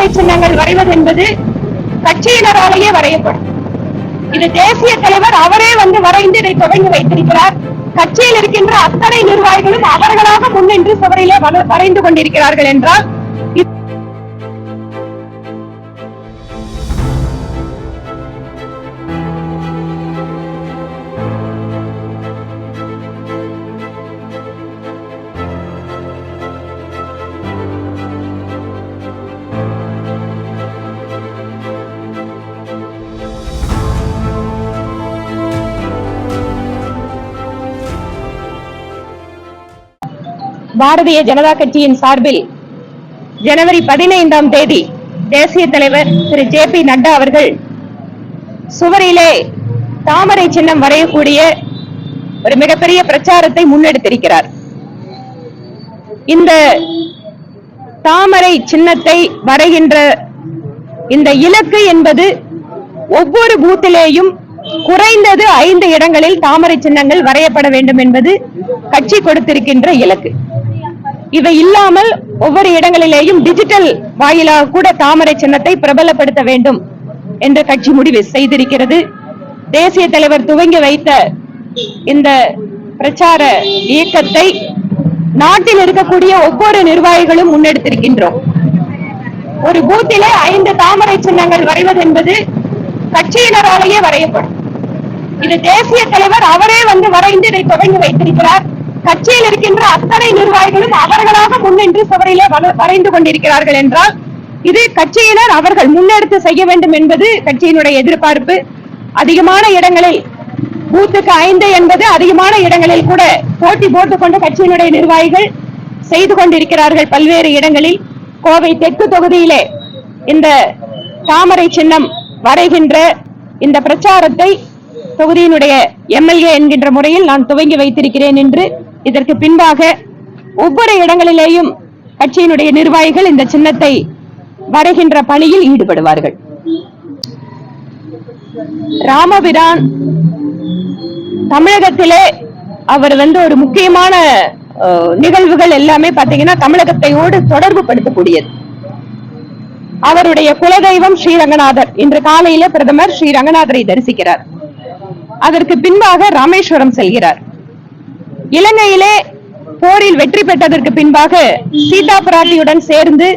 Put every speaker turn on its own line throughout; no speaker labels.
தாமரை சின்னங்கள் வரைவது என்பது கட்சியினராலேயே வரையப்படும். இது தேசிய தலைவர் அவரே வந்து வரைந்து இதை தொடங்கி வைத்திருக்கிறார். கட்சியில் இருக்கின்ற அத்தனை நிர்வாகிகளும் அவர்களாக முன்னின்று சுவரிலே வரைந்து கொண்டிருக்கிறார்கள் என்றால் பாரதிய ஜனதா கட்சியின் சார்பில் ஜனவரி பதினைந்தாம் தேதி தேசிய தலைவர் திரு ஜே பி நட்டா அவர்கள் சுவரிலே தாமரை சின்னம் வரையக்கூடிய ஒரு மிகப்பெரிய பிரச்சாரத்தை முன்னெடுத்திருக்கிறார். இந்த தாமரை சின்னத்தை வரைகின்ற இந்த இலக்கு என்பது ஒவ்வொரு பூத்திலேயும் குறைந்தது ஐந்து இடங்களில் தாமரை சின்னங்கள் வரையப்பட வேண்டும் என்பது கட்சி கொடுத்திருக்கின்ற இலக்கு. இவை இல்லாமல் ஒவ்வொரு இடங்களிலேயும் டிஜிட்டல் வாயிலாக கூட தாமரை சின்னத்தை பிரபலப்படுத்த வேண்டும் என்ற கட்சி முடிவு செய்திருக்கிறது. தேசிய தலைவர் துவங்கி வைத்த இந்த பிரச்சார இயக்கத்தை நாட்டில் இருக்கக்கூடிய ஒவ்வொரு நிர்வாகிகளும் முன்னெடுத்திருக்கின்றோம். ஒரு பூத்திலே ஐந்து தாமரை சின்னங்கள் வரைவது என்பது கட்சியினராலேயே வரையப்படும். இது தேசிய தலைவர் அவரே வந்து வரைந்து இதை தொடங்கி வைத்திருக்கிறார். கட்சியில் இருக்கின்ற அத்தனை நிர்வாகிகளும் அவர்களாக முன்னின்று சுவரிலே வரைந்து கொண்டிருக்கிறார்கள் என்றால் இது கட்சியினர் அவர்கள் முன்னெடுத்து செய்ய வேண்டும் என்பது கட்சியினுடைய எதிர்பார்ப்பு. அதிகமான இடங்களில் பூத்துக்கு ஐந்து என்பது அதிகமான இடங்களில் கூட போட்டி போட்டுக்கொண்டு கட்சியினுடைய நிர்வாகிகள் செய்து கொண்டிருக்கிறார்கள் பல்வேறு இடங்களில். கோவை தெற்கு தொகுதியிலே இந்த தாமரை சின்னம் வரைகின்ற இந்த பிரச்சாரத்தை தொகுதியினுடைய எம்எல்ஏ என்கின்ற முறையில் நான் துவங்கி வைத்திருக்கிறேன் என்று இதற்கு பின்பாக ஒவ்வொரு இடங்களிலேயும் கட்சியினுடைய நிர்வாகிகள் இந்த சின்னத்தை வரைகின்ற பணியில் ஈடுபடுவார்கள். ராமபிரான் தமிழகத்திலே அவர் வந்து ஒரு முக்கியமான நிகழ்வுகள் எல்லாமே பாத்தீங்கன்னா தமிழகத்தையோடு தொடர்பு படுத்தக்கூடியது. அவருடைய குலதெய்வம் ஸ்ரீரங்கநாதர். இன்று காலையில பிரதமர் ஸ்ரீ ரங்கநாதரை தரிசிக்கிறார். அதற்கு பின்பாக ராமேஸ்வரம் செல்கிறார். இலங்கையிலே போரில் வெற்றி பெற்றதற்கு பின்பாக சீதா பிராட்டியுடன் சேர்ந்து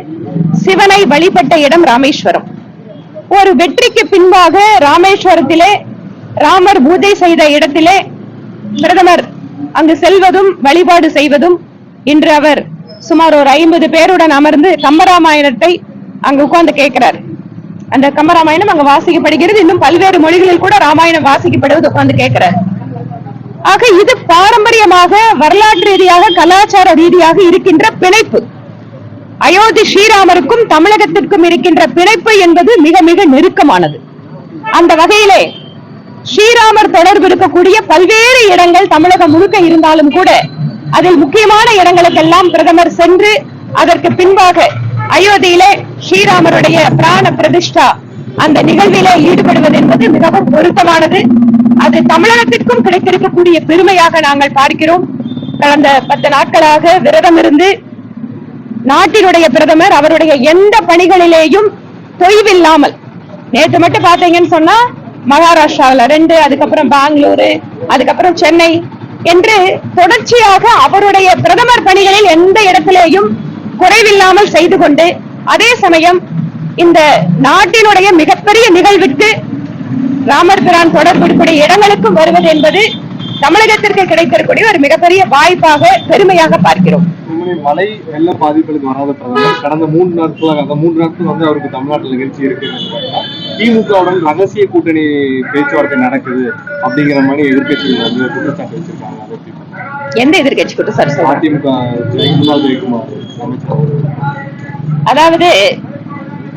சிவனை வழிபட்ட இடம் ராமேஸ்வரம். ஒரு வெற்றிக்கு பின்பாக ராமேஸ்வரத்திலே ராமர் பூஜை செய்த இடத்திலே பிரதமர் அங்கு செல்வதும் வழிபாடு செய்வதும் இன்று அவர் சுமார் ஒரு ஐம்பது பேருடன் அமர்ந்து கம்பராமாயணத்தை அங்கு உட்கார்ந்து கேட்கிறார். அந்த கம்பராமாயணம் அங்க வாசிக்கப்படுகிறது. இன்னும் பல்வேறு மொழிகளில் கூட ராமாயணம் வாசிக்கப்படுவது உட்கார்ந்து கேட்கிறார் ஆக இது பாரம்பரியமாக வரலாற்று ரீதியாக கலாச்சார ரீதியாக இருக்கின்ற பிணைப்பு. அயோத்தி ஸ்ரீராமருக்கும் தமிழகத்திற்கும் இருக்கின்ற பிணைப்பு என்பது மிக மிக நெருக்கமானது. அந்த வகையிலே ஸ்ரீராமர் தொடர்பு இருக்கக்கூடிய பல்வேறு இடங்கள் தமிழகம் முழுக்க இருந்தாலும் கூட அதில் முக்கியமான இடங்களுக்கெல்லாம் பிரதமர் சென்று அதற்கு பின்பாக அயோத்தியிலே ஸ்ரீராமருடைய பிராண பிரதிஷ்டா. அந்த நிகழ்விலே ஈடுபடுவது என்பது மிகவும் பொருத்தமானது. அது தமிழகத்திற்கும் கிடைத்திருக்கக்கூடிய பெருமையாக நாங்கள் பார்க்கிறோம். கடந்த பத்து நாட்களாக விரதம் இருந்து நாட்டினுடைய பிரதமர் அவருடைய எந்த பணிகளிலேயும் தொய்வில்லாமல் நேற்று மட்டும் பாத்தீங்கன்னு சொன்னா மகாராஷ்டிராவுல ரெண்டு அதுக்கப்புறம் பெங்களூரு அதுக்கப்புறம் சென்னை என்று தொடர்ச்சியாக அவருடைய பிரதமர் பணிகளில் எந்த இடத்திலேயும் குறைவில்லாமல் செய்து கொண்டு அதே சமயம் இந்த நாட்டினுடைய மிகப்பெரிய நிகழ்விற்கு ராமர் பிரான் தொடர்புடைய இடங்களுக்கும் வருவது என்பது தமிழகத்திற்கு கிடைத்திருக்கக்கூடிய ஒரு மிகப்பெரிய வாய்ப்பாக பெருமையாக பார்க்கிறோம்
மழை வெள்ள பாதிப்புகளுக்கு வராத பிரதமர் கடந்த மூன்று நாட்களாக அந்த மூன்று நாட்கள் வந்து அவருக்கு தமிழ்நாட்டில் நிகழ்ச்சி இருக்கு திமுகவுடன் ரகசிய கூட்டணி பேச்சுவார்த்தை நடக்குது அப்படிங்கிற மாதிரி எதிர்க்கட்சிகள் வந்து குற்றச்சாட்டு வச்சிருக்காங்க?
எந்த எதிர்கட்சி கூட்டம் சார்
அதிமுக முன்னாள் ஜெயக்குமார்.
அதாவது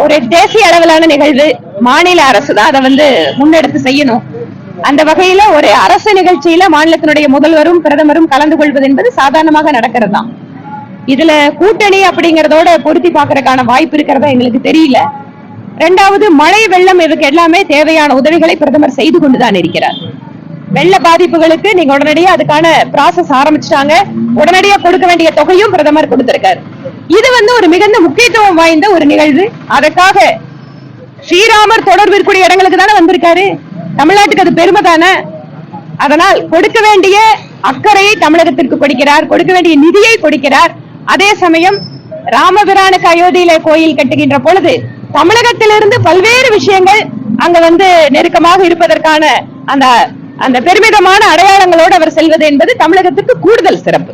ஒரு தேசிய அளவிலான நிகழ்வு மாநில அரசு தான். அதை வந்து முன்னெடுத்து செய்யணும். அந்த வகையில ஒரு அரசு நிகழ்ச்சியில மாநிலத்தினுடைய முதல்வரும் பிரதமரும் கலந்து கொள்வது என்பது சாதாரணமாக நடக்கிறது தான். இதுல கூட்டணி அப்படிங்கறதோட பொருத்தி பாக்குறதுக்கான வாய்ப்பு இருக்கிறதா எங்களுக்கு தெரியல. ரெண்டாவது மழை வெள்ளம் இதுக்கு எல்லாமே தேவையான உதவிகளை பிரதமர் செய்து கொண்டுதான் இருக்கிறார். வெள்ள பாதிப்புகளுக்கு நீங்க உடனடியா அதுக்கான ப்ராசஸ் ஆரம்பிச்சிட்டாங்க. உடனடியா கொடுக்க வேண்டிய தொகையும் பிரதமர் கொடுத்திருக்காரு. இது வந்து ஒரு மிகுந்த முக்கியத்துவம் வாய்ந்த ஒரு நிகழ்வு. அதற்காக ஸ்ரீராமர் தொடர்பு இருக்கக்கூடிய இடங்களுக்கு தானே வந்திருக்காரு. தமிழ்நாட்டுக்கு அது பெருமை தானே? அதனால் கொடுக்க வேண்டிய அக்கறையை தமிழகத்திற்கு கொடுக்கிறார். கொடுக்க வேண்டிய நிதியை கொடுக்கிறார். அதே சமயம் ராமபிரானுக்கு அயோத்தியில கோயில் கட்டுகின்ற பொழுது தமிழகத்திலிருந்து பல்வேறு விஷயங்கள் அங்க வந்து நெருக்கமாக இருப்பதற்கான அந்த அந்த பெருமிதமான அடையாளங்களோடு அவர் செல்வது என்பது தமிழகத்திற்கு கூடுதல் சிறப்பு.